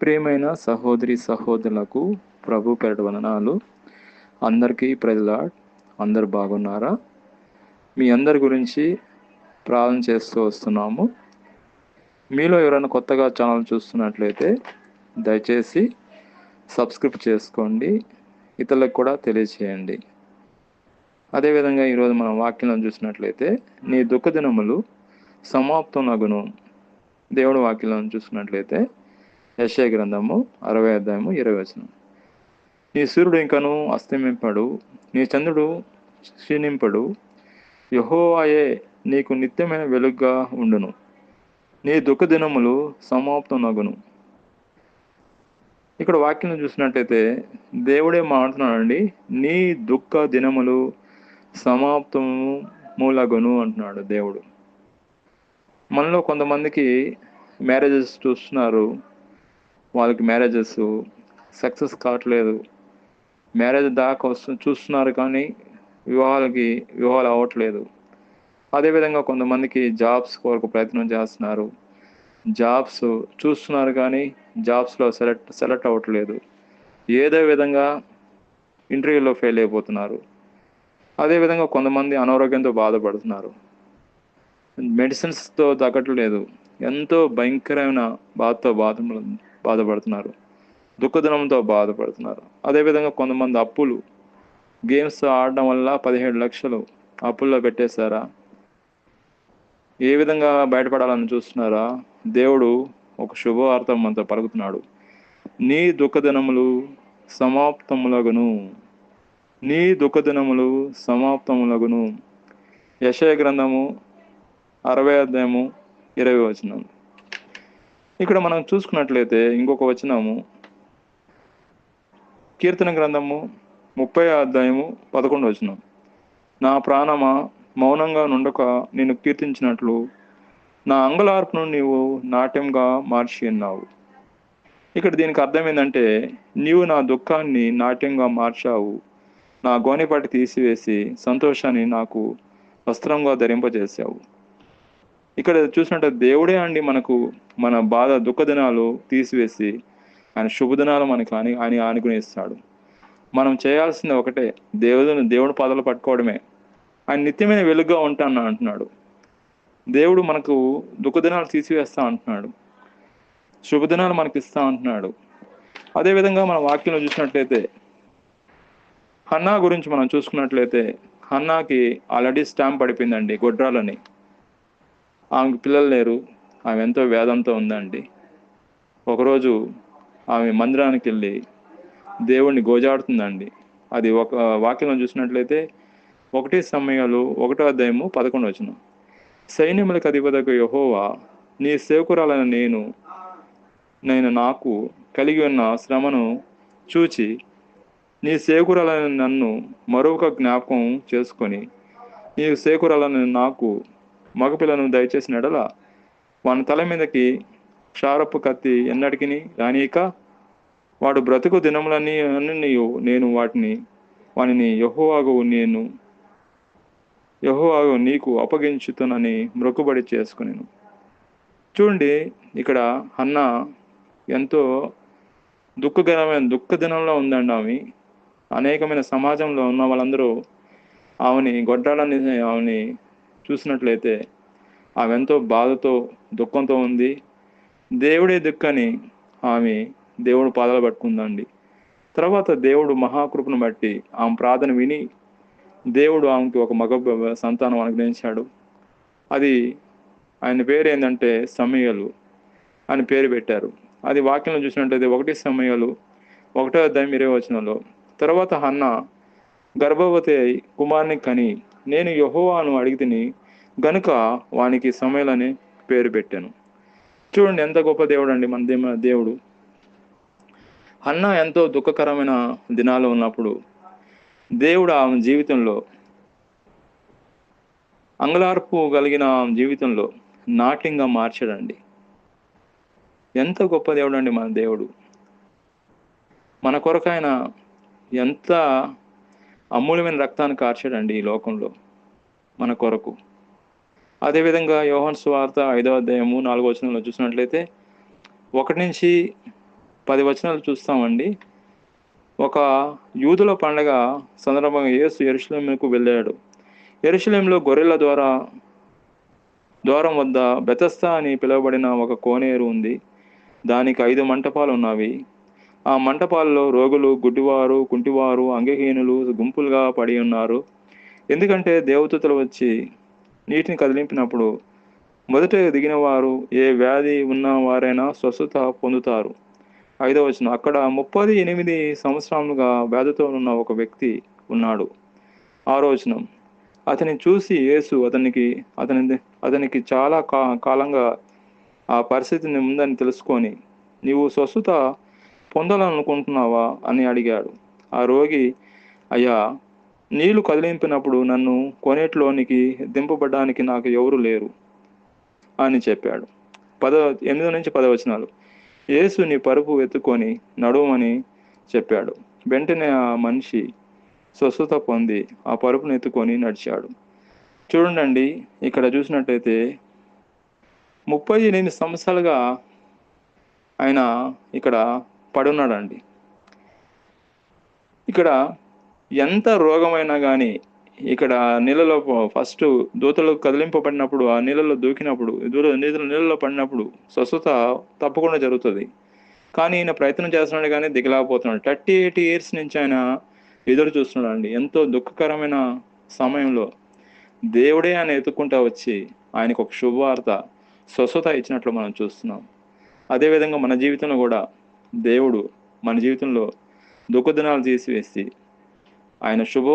ప్రియమైన సహోదరి సహోదరులకు ప్రభు పెరటి వందనాలు. అందరికీ ప్రజలాడ్ అందరు బాగున్నారా? మీ అందరి గురించి ప్రార్థన చేస్తూ వస్తున్నాము. మీలో ఎవరైనా కొత్తగా ఛానల్ చూస్తున్నట్లయితే దయచేసి సబ్స్క్రైబ్ చేసుకోండి. ఇతరులకు కూడా తెలియచేయండి. అదేవిధంగా ఈరోజు మనం వాక్యం చూసినట్లయితే నీ దుఃఖ దినములు సమాప్తం నగును దేవుడు వాక్యం చూసినట్లయితే యశయ గ్రంథము అరవై అధ్యాయము ఇరవై వచనం. నీ సూర్యుడు ఇంకను అస్తమింపడు నీ చంద్రుడు క్షీణింపడు యహోవాయే నీకు నిత్యమైన వెలుగుగా ఉండును. నీ దుఃఖ దినములు సమాప్తం నగును ఇక్కడ వాక్యం చూసినట్టయితే దేవుడే మాట్లాడుతున్నాడండి నీ దుఃఖ దినములు సమాప్తము మూలగును అంటున్నాడు దేవుడు. మనలో కొంతమందికి మ్యారేజెస్ చూస్తున్నారు వాళ్ళకి మ్యారేజెస్ సక్సెస్ కావట్లేదు. మ్యారేజ్ దాకా వస్తు చూస్తున్నారు కానీ వివాహాలకి వివాహాలు అవ్వట్లేదు. అదేవిధంగా కొంతమందికి జాబ్స్ కొరకు ప్రయత్నం చేస్తున్నారు. జాబ్స్ చూస్తున్నారు కానీ జాబ్స్లో సెలెక్ట్ సెలెక్ట్ అవ్వట్లేదు. ఏదో విధంగా ఇంటర్వ్యూలో ఫెయిల్ అయిపోతున్నారు. అదేవిధంగా కొంతమంది అనారోగ్యంతో బాధపడుతున్నారు. మెడిసిన్స్తో తగ్గట్లేదు. ఎంతో భయంకరమైన బాధతో బాధ బాధపడుతున్నారు. దుఃఖదినంతో బాధపడుతున్నారు. అదేవిధంగా కొంతమంది అప్పులు. గేమ్స్ ఆడడం వల్ల పదిహేడు లక్షలు అప్పుల్లో పెట్టేశారా? ఏ విధంగా బయటపడాలని చూస్తున్నారా? దేవుడు ఒక శుభవార్త మనతో పలుకుతున్నాడు. నీ దుఃఖదినములు సమాప్తములగును. నీ దుఃఖదినములు సమాప్తములగును. యశయ గ్రంథము అరవై అధ్యాయము ఇరవై వచనం. ఇక్కడ మనం చూసుకున్నట్లయితే ఇంకొక వచనము. కీర్తన గ్రంథము ముప్పై అధ్యాయము పదకొండు వచనం. నా ప్రాణమా మౌనంగా నుండక నేను కీర్తించినట్లు నా అంగలార్పును నీవు నాట్యంగా మార్చి ఉన్నావు ఇక్కడ దీనికి అర్థం ఏంటంటే నీవు నా దుఃఖాన్ని నాట్యంగా మార్చావు. నా గోనెపాటి తీసివేసి సంతోషాన్ని నాకు వస్త్రంగా ధరింపజేసావు ఇక్కడ చూసినట్టు దేవుడే అండి మనకు మన బాధ దుఃఖదినాలు తీసివేసి ఆయన శుభదినాలు మనకు అని ఆయన ఆనుకుని ఇస్తాడు మనం చేయాల్సింది ఒకటే దేవుడిని దేవుడి పాదాలు పట్టుకోవడమే. ఆయన నిత్యమైన వెలుగుగా ఉంటాను అంటున్నాడు. దేవుడు మనకు దుఃఖదినాలు తీసివేస్తా అంటున్నాడు. శుభదినాలు మనకి ఇస్తా అంటున్నాడు. అదేవిధంగా మన వాక్యంలో చూసినట్లయితే హన్నా గురించి మనం చూసుకున్నట్లయితే హన్నాకి ఆల్రెడీ స్టాంప్ పడిపోయిందండి గొడ్రాలని. ఆమెకు పిల్లలు లేరు. ఆమె ఎంతో వేదంతో ఉందండి. ఒకరోజు ఆమె మందిరానికి వెళ్ళి దేవుణ్ణి గోజాడుతుందండి. అది ఒక వాక్యం చూసినట్లయితే ఒకటి సమయాలు ఒకటో అధ్యాయము పదకొండు వచ్చిన సైన్యములకు అధిపతకు యహోవా నీ సేవకురాలైన నేను నేను నాకు కలిగి ఉన్న శ్రమను చూచి నీ సేకురాలైన నన్ను మరొక జ్ఞాపకం చేసుకొని నీ సేకురాలని నాకు మగపిల్లను దయచేసిన ఎడల వాని తల మీదకి క్షారపు కత్తి ఎన్నటికి రానీక వాడు బ్రతుకు దినములన్నీ అన్ని నేను వాటిని వానిని యహోవాగు నేను యహోవాగు నీకు అప్పగించుతానని మ్రొక్కుబడి చేసుకునేను. చూడండి ఇక్కడ అన్న ఎంతో దుఃఖకరమైన దుఃఖ దినంలో ఉందండి ఆమె. అనేకమైన సమాజంలో ఉన్న వాళ్ళందరూ ఆమెని గొడ్డాలని ఆమెని చూసినట్లయితే ఆమె ఎంతో బాధతో దుఃఖంతో ఉంది. దేవుడే దిక్కని ఆమె దేవుడు పాదాలు పట్టుకుందండి. తర్వాత దేవుడు మహాకృపను బట్టి ఆమె ప్రార్థన విని దేవుడు ఆమెకి ఒక మగ సంతానం అనుగ్రహించాడు. అది ఆయన పేరు ఏంటంటే సమయలు అని పేరు పెట్టారు. అది వాక్యంలో చూసినట్లయితే ఒకటి సమయాలు ఒకటో అధ్యాయం ఇరవై వచనంలో తర్వాత హన్న గర్భవతి అయి కుమార్ని కని నేను యహోవాను అడిగితిని గనుక వానికి సమయలని పేరు పెట్టాను. చూడండి ఎంత గొప్ప దేవుడు అండి మన దేవుడు. అన్న ఎంతో దుఃఖకరమైన దినాలు ఉన్నప్పుడు దేవుడు ఆమె జీవితంలో అంగలార్పు కలిగిన ఆమె జీవితంలో నాట్యంగా మార్చాడండి. ఎంత గొప్ప దేవుడు అండి మన దేవుడు. మన కొరకు ఆయన ఎంత అమూల్యమైన రక్తాన్ని కార్చాడండి ఈ లోకంలో మన కొరకు. అదేవిధంగా యోహన్ స్వార్త ఐదో అధ్యాయము నాలుగో వచనంలో చూసినట్లయితే ఒకటి నుంచి పది వచనాలు చూస్తామండి. ఒక యూదుల పండగ సందర్భంగా యేసు ఎరుషలేముకు వెళ్ళాడు. ఎరుషలేంలో గొర్రెల ద్వారా ద్వారం వద్ద బెతస్తా అని పిలువబడిన ఒక కోనేరు ఉంది. దానికి ఐదు మంటపాలు ఉన్నవి. ఆ మంటపాల్లో రోగులు గుడ్డివారు కుంటివారు అంగహీనులు గుంపులుగా పడి ఉన్నారు. ఎందుకంటే దేవతలు వచ్చి నీటిని కదిలింపినప్పుడు మొదట దిగిన వారు ఏ వ్యాధి ఉన్న వారైనా స్వస్థత పొందుతారు. ఐదవ వచనం. అక్కడ ముప్పది ఎనిమిది సంవత్సరాలుగా వ్యాధితో ఉన్న ఒక వ్యక్తి ఉన్నాడు. ఆరో వచనం. అతని చూసి యేసు అతనికి అతని అతనికి చాలా కా కాలంగా ఆ పరిస్థితిని ఉందని తెలుసుకొని నీవు స్వస్థత పొందాలనుకుంటున్నావా అని అడిగాడు. ఆ రోగి అయ్యా నీళ్ళు కదిలింపినప్పుడు నన్ను కొనేట్లోనికి దింపబడ్డానికి నాకు ఎవరు లేరు అని చెప్పాడు. పద ఎనిమిది నుంచి పదవచనాలు యేసు నీ పరుపు ఎత్తుకొని నడవమని చెప్పాడు. వెంటనే ఆ మనిషి స్వస్థత పొంది ఆ పరుపును ఎత్తుకొని నడిచాడు. చూడండి ఇక్కడ చూసినట్టయితే ముప్పై ఎనిమిది సంవత్సరాలుగా ఆయన ఇక్కడ పడున్నాడండి. ఇక్కడ ఎంత రోగమైనా కానీ ఇక్కడ నీళ్ళలో ఫస్ట్ దూతలు కదిలింపబడినప్పుడు ఆ నీళ్ళలో దూకినప్పుడు దూర నీళ్ళలో పడినప్పుడు స్వస్థత తప్పకుండా జరుగుతుంది. కానీ ఈయన ప్రయత్నం చేస్తున్నాడు కానీ దిగలేకపోతున్నాడు. థర్టీ ఎయిట్ ఇయర్స్ నుంచి ఆయన ఎదురు చూస్తున్నాడు అండి ఎంతో దుఃఖకరమైన సమయంలో దేవుడే ఆయన ఎత్తుకుంటా వచ్చి ఆయనకు ఒక శుభవార్త స్వస్థత ఇచ్చినట్లు మనం చూస్తున్నాం. అదేవిధంగా మన జీవితంలో కూడా దేవుడు మన జీవితంలో దుఃఖదినాలు తీసివేసి ఆయన శుభ